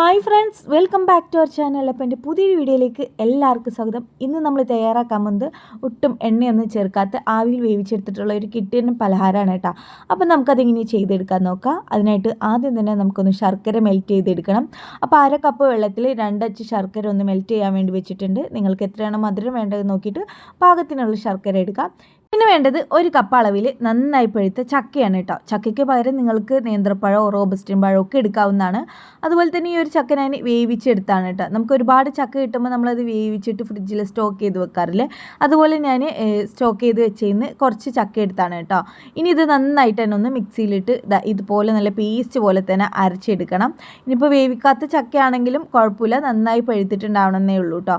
Hi friends welcome back to our channel അപ്പോൾ എന്റെ പുതിയൊരു വീഡിയോയിലേക്ക് എല്ലാവർക്കും സ്വാഗതം. ഇന്ന് നമ്മൾ തയ്യാറാക്കാൻ പോകുന്നത് ഒട്ടും എണ്ണയൊന്നും ചേർക്കാത്ത ആവിയിൽ വേവിച്ചെടുത്തിട്ടുള്ള ഒരു കിട്ടിയ പലഹാരമാണ് കേട്ടോ. അപ്പോൾ നമുക്കതിങ്ങനെ ചെയ്തെടുക്കാൻ നോക്കാം. അതിനായിട്ട് ആദ്യം തന്നെ നമുക്കൊന്ന് ശർക്കര മെൽറ്റ് ചെയ്തെടുക്കണം. അപ്പോൾ അര കപ്പ് വെള്ളത്തിൽ രണ്ടച്ച് ശർക്കര ഒന്ന് മെൽറ്റ് ചെയ്യാൻ വേണ്ടി വെച്ചിട്ടുണ്ട്. നിങ്ങൾക്ക് എത്രയാണ് മധുരം വേണ്ടത് നോക്കിയിട്ട് പാകത്തിനുള്ള ശർക്കര എടുക്കാം. പിന്നെ വേണ്ടത് ഒരു കപ്പ് അളവിൽ നന്നായി പഴുത്ത ചക്കയാണ് കേട്ടോ ചക്കയ്ക്ക് പകരം നിങ്ങൾക്ക് നേന്ത്രപ്പഴമോ റോബസ്റ്റിൻ പഴമോ ഒക്കെ എടുക്കാവുന്നതാണ്. അതുപോലെ തന്നെ ഈ ഒരു ചക്ക ഞാൻ വേവിച്ചെടുത്താണ് കേട്ടോ നമുക്ക് ഒരുപാട് ചക്ക കിട്ടുമ്പോൾ നമ്മളത് വേവിച്ചിട്ട് ഫ്രിഡ്ജിൽ സ്റ്റോക്ക് ചെയ്ത് വെക്കാറില്ലേ? അതുപോലെ ഞാൻ സ്റ്റോക്ക് ചെയ്ത് വെച്ചതിന് കുറച്ച് ചക്ക എടുത്താണ് കേട്ടോ ഇനി ഇത് നന്നായിട്ട് തന്നെ ഒന്ന് മിക്സിയിലിട്ട് ഇതുപോലെ നല്ല പേസ്റ്റ് പോലെ തന്നെ അരച്ചെടുക്കണം. ഇനിയിപ്പോൾ വേവിക്കാത്ത ചക്കയാണെങ്കിലും കുഴപ്പമില്ല. നന്നായി പഴുത്തിട്ടുണ്ടാവണമെന്നേ ഉള്ളൂ കേട്ടോ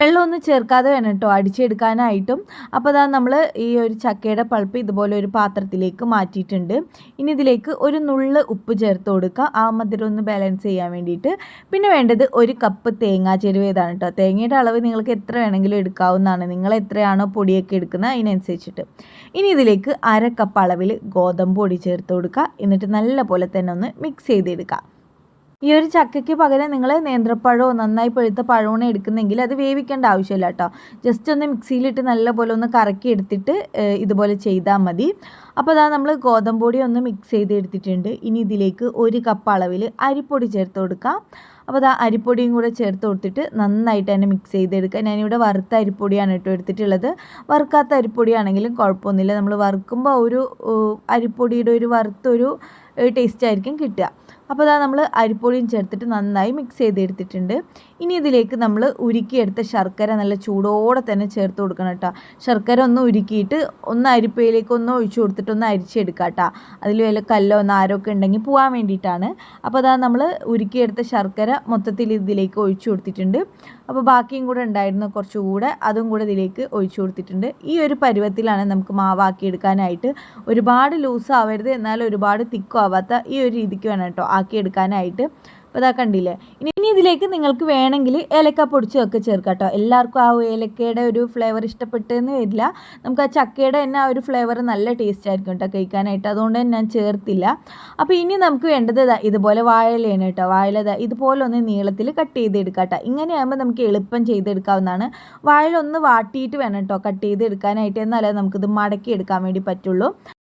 വെള്ളമൊന്നും ചേർക്കാതെ വേണം കേട്ടോ അടിച്ചെടുക്കാനായിട്ടും. അപ്പോൾ അതാ നമ്മൾ ഈ ഒരു ചക്കയുടെ പൾപ്പ് ഇതുപോലെ ഒരു പാത്രത്തിലേക്ക് മാറ്റിയിട്ടുണ്ട്. ഇനി ഇതിലേക്ക് ഒരു നുള്ള് ഉപ്പ് ചേർത്ത് കൊടുക്കുക. ആ മധുരം ഒന്ന് ബാലൻസ് ചെയ്യാൻ വേണ്ടിയിട്ട്. പിന്നെ വേണ്ടത് ഒരു കപ്പ് തേങ്ങാ ചെരുവേതാണ് കേട്ടോ തേങ്ങയുടെ അളവ് നിങ്ങൾക്ക് എത്ര വേണമെങ്കിലും എടുക്കാവുന്നതാണ്. നിങ്ങൾ എത്രയാണോ പൊടിയൊക്കെ എടുക്കുന്നത് അതിനനുസരിച്ചിട്ട്. ഇനി ഇതിലേക്ക് അര കപ്പ് അളവിൽ ഗോതമ്പ് പൊടി ചേർത്ത് കൊടുക്കുക. എന്നിട്ട് നല്ല പോലെ തന്നെ ഒന്ന് മിക്സ് ചെയ്തെടുക്കുക. ഈ ഒരു ചക്കയ്ക്ക് പകരം നിങ്ങൾ നേന്ത്രപ്പഴമോ നന്നായി പഴുത്ത പഴമാണ് എടുക്കുന്നെങ്കിൽ അത് വേവിക്കേണ്ട ആവശ്യമില്ല കേട്ടോ. ജസ്റ്റ് ഒന്ന് മിക്സിയിലിട്ട് നല്ലപോലെ ഒന്ന് കറക്കി എടുത്തിട്ട് ഇതുപോലെ ചെയ്താൽ മതി. അപ്പോൾ അതാ നമ്മൾ ഗോതമ്പൊടി ഒന്ന് മിക്സ് ചെയ്ത് എടുത്തിട്ടുണ്ട്. ഇനി ഇതിലേക്ക് ഒരു കപ്പ് അളവിൽ അരിപ്പൊടി ചേർത്ത് കൊടുക്കാം. അപ്പോൾ അതാ അരിപ്പൊടിയും കൂടെ ചേർത്ത് കൊടുത്തിട്ട് നന്നായിട്ട് തന്നെ മിക്സ് ചെയ്തെടുക്കുക ഞാനിവിടെ വറുത്ത അരിപ്പൊടിയാണ് കേട്ടോ എടുത്തിട്ടുള്ളത്. വറുക്കാത്ത അരിപ്പൊടിയാണെങ്കിലും കുഴപ്പമൊന്നുമില്ല. നമ്മൾ വറുക്കുമ്പോൾ ഒരു അരിപ്പൊടിയുടെ ഒരു വറുത്തൊരു ടേസ്റ്റ് ആയിരിക്കും കിട്ടുക. അപ്പോൾ അതാ നമ്മൾ അരിപ്പൊടിയും ചേർത്തിട്ട് നന്നായി മിക്സ് ചെയ്തെടുത്തിട്ടുണ്ട്. ഇനി ഇതിലേക്ക് നമ്മൾ ഉരുക്കിയെടുത്ത ശർക്കര നല്ല ചൂടോടെ തന്നെ ചേർത്ത് കൊടുക്കണം കേട്ടോ. ശർക്കര ഒന്ന് ഉരുക്കിയിട്ട് ഒന്ന് അരിപ്പയിലേക്ക് ഒന്ന് ഒഴിച്ചു കൊടുത്തിട്ട് ഒന്ന് അരിച്ചെടുക്കുക കേട്ടോ. അതിൽ വല്ല കല്ലോ നാരൊക്കെ ഉണ്ടെങ്കിൽ പോകാൻ വേണ്ടിയിട്ടാണ്. അപ്പോൾ അതാ നമ്മൾ ഉരുക്കിയെടുത്ത ശർക്കര മൊത്തത്തിൽ ഇതിലേക്ക് ഒഴിച്ചു കൊടുത്തിട്ടുണ്ട്. അപ്പോൾ ബാക്കിയും കൂടെ ഉണ്ടായിരുന്നു കുറച്ചുകൂടെ. അതും കൂടെ ഇതിലേക്ക് ഒഴിച്ചു കൊടുത്തിട്ടുണ്ട്. ഈ ഒരു പരുവത്തിലാണ് നമുക്ക് മാവാക്കിയെടുക്കാനായിട്ട് ഒരുപാട് ലൂസ് ആവരുത്. എന്നാൽ ഒരുപാട് തിക്കും ആവാത്ത ഈ ഒരു രീതിക്ക് വേണം കേട്ടോ ആക്കിയെടുക്കാനായിട്ട്. അപ്പോൾ ഇതാ കണ്ടില്ലേ? ഇനി ഇനി ഇതിലേക്ക് നിങ്ങൾക്ക് വേണമെങ്കിൽ ഏലക്ക പൊടിച്ചതൊക്കെ ചേർക്കാം കേട്ടോ. എല്ലാവർക്കും ആ ഏലക്കയുടെ ഒരു ഫ്ലേവർ ഇഷ്ടപ്പെട്ടെന്ന് വരില്ല. നമുക്ക് ആ ചക്കയുടെ തന്നെ ആ ഒരു ഫ്ലേവർ നല്ല ടേസ്റ്റ് ആയിരിക്കും കേട്ടോ കഴിക്കാനായിട്ട്. അതുകൊണ്ട് തന്നെ ഞാൻ ചേർത്തില്ല. അപ്പോൾ ഇനി നമുക്ക് വേണ്ടത് ഇതുപോലെ വാഴയിലയാണ് കേട്ടോ. വാഴയില ഇതുപോലെ ഒന്ന് നീളത്തിൽ കട്ട് ചെയ്തെടുക്കാം കേട്ടോ. ഇങ്ങനെയാകുമ്പോൾ നമുക്ക് എളുപ്പം ചെയ്തെടുക്കാവുന്നതാണ്. വാഴ ഒന്ന് വാട്ടിയിട്ട് വേണം കേട്ടോ കട്ട് ചെയ്തെടുക്കാനായിട്ട്. എന്നാലേ നമുക്കിത് മടക്കി എടുക്കാൻ വേണ്ടി പറ്റുള്ളൂ.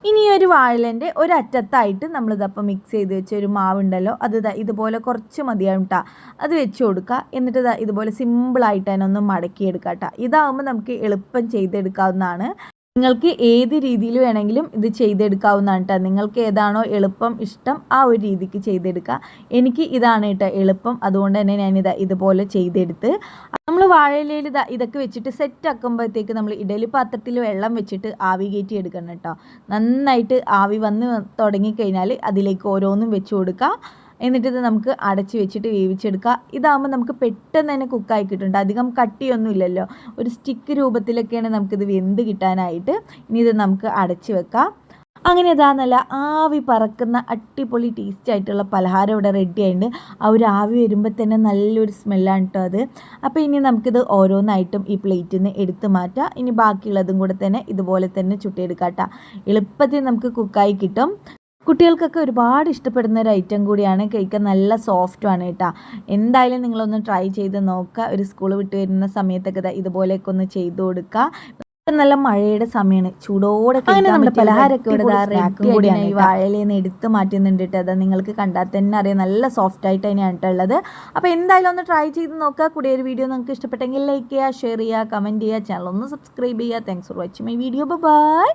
ഇനി ഒരു വാഴലന്റെ ഒരറ്റത്തായിട്ട് നമ്മളിതപ്പോൾ മിക്സ് ചെയ്ത് വെച്ച ഒരു മാവുണ്ടല്ലോ അത് ഇതുപോലെ കുറച്ച് മതിയാവും കേട്ടോ അത് വെച്ച് കൊടുക്കുക എന്നിട്ട് ഇതുപോലെ സിമ്പിളായിട്ട് തന്നെ ഒന്ന് മടക്കിയെടുക്കുക കേട്ടോ ഇതാകുമ്പോൾ നമുക്ക് എളുപ്പം ചെയ്തെടുക്കാവുന്നതാണ്. നിങ്ങൾക്ക് ഏത് രീതിയിൽ വേണമെങ്കിലും ഇത് ചെയ്തെടുക്കാവുന്നതാണ് കേട്ടോ നിങ്ങൾക്ക് ഏതാണോ എളുപ്പം ഇഷ്ടം ആ ഒരു രീതിക്ക് ചെയ്തെടുക്കുക എനിക്ക് ഇതാണ് കേട്ടോ എളുപ്പം. അതുകൊണ്ട് തന്നെ ഞാനിത് ഇതുപോലെ ചെയ്തെടുത്ത് നമ്മൾ വാഴയിലയിൽ ഇതാ ഇതൊക്കെ വെച്ചിട്ട് സെറ്റ് ആക്കുമ്പോഴത്തേക്ക് നമ്മൾ ഇഡലി പാത്രത്തിൽ വെള്ളം വെച്ചിട്ട് ആവി കയറ്റി എടുക്കണം കേട്ടോ. നന്നായിട്ട് ആവി വന്ന് തുടങ്ങിക്കഴിഞ്ഞാൽ അതിലേക്ക് ഓരോന്നും വെച്ച് കൊടുക്കുക എന്നിട്ട് ഇത് നമുക്ക് അടച്ച് വെച്ചിട്ട് വേവിച്ചെടുക്കുക ഇതാകുമ്പോൾ നമുക്ക് പെട്ടെന്ന് തന്നെ കുക്കായി കിട്ടുന്നുണ്ട് അധികം കട്ടിയൊന്നും ഇല്ലല്ലോ. ഒരു സ്റ്റിക്ക് രൂപത്തിലൊക്കെയാണ് നമുക്കിത് വെന്ത് കിട്ടാനായിട്ട്. ഇനി ഇത് നമുക്ക് അടച്ച് വെക്കാം. അങ്ങനെ ഇതാ ആവി പറക്കുന്ന അടിപൊളി ടേസ്റ്റ് ആയിട്ടുള്ള പലഹാരം ഇവിടെ റെഡി ആ ഒരു ആവി വരുമ്പോൾ തന്നെ നല്ലൊരു സ്മെല്ലാണ് കേട്ടോ അത്. അപ്പോൾ ഇനി നമുക്കിത് ഓരോന്നായിട്ടും ഈ പ്ലേറ്റിൽ നിന്ന് എടുത്ത് മാറ്റാം. ഇനി ബാക്കിയുള്ളതും കൂടെ തന്നെ ഇതുപോലെ തന്നെ ചുട്ടിയെടുക്കാം കേട്ടോ എളുപ്പത്തിൽ നമുക്ക് കുക്കായി കിട്ടും. കുട്ടികൾക്കൊക്കെ ഒരുപാട് ഇഷ്ടപ്പെടുന്ന ഒരു ഐറ്റം കൂടിയാണ് കഴിക്കാൻ നല്ല സോഫ്റ്റുമാണ് കേട്ടോ എന്തായാലും നിങ്ങളൊന്ന് ട്രൈ ചെയ്ത് നോക്കുക ഒരു സ്കൂൾ വിട്ട് വരുന്ന സമയത്തൊക്കെ ഇതുപോലെയൊക്കെ ഒന്ന് ചെയ്തു കൊടുക്കുക നല്ല മഴയുടെ സമയമാണ് ചൂടോടെ നമ്മുടെ പലഹാരമൊക്കെ ഇവിടെ കൂടിയാണ് ഈ വാഴയിലേന്ന് എടുത്ത് മാറ്റുന്നുണ്ട് കേട്ടോ. അത് നിങ്ങൾക്ക് കണ്ടാൽ തന്നെ അറിയാം. നല്ല സോഫ്റ്റ് ആയിട്ട് തന്നെയാണ് ഉള്ളത്. അപ്പോൾ എന്തായാലും ഒന്ന് ട്രൈ ചെയ്ത് നോക്കുക. കൂടിയ ഒരു വീഡിയോ നിങ്ങൾക്ക് ഇഷ്ടപ്പെട്ടെങ്കിൽ ലൈക്ക് ചെയ്യുക ഷെയർ ചെയ്യുക കമന്റ് ചെയ്യുക. ചാനൽ ഒന്ന് സബ്സ്ക്രൈബ് ചെയ്യുക. Thanks for watching my video bye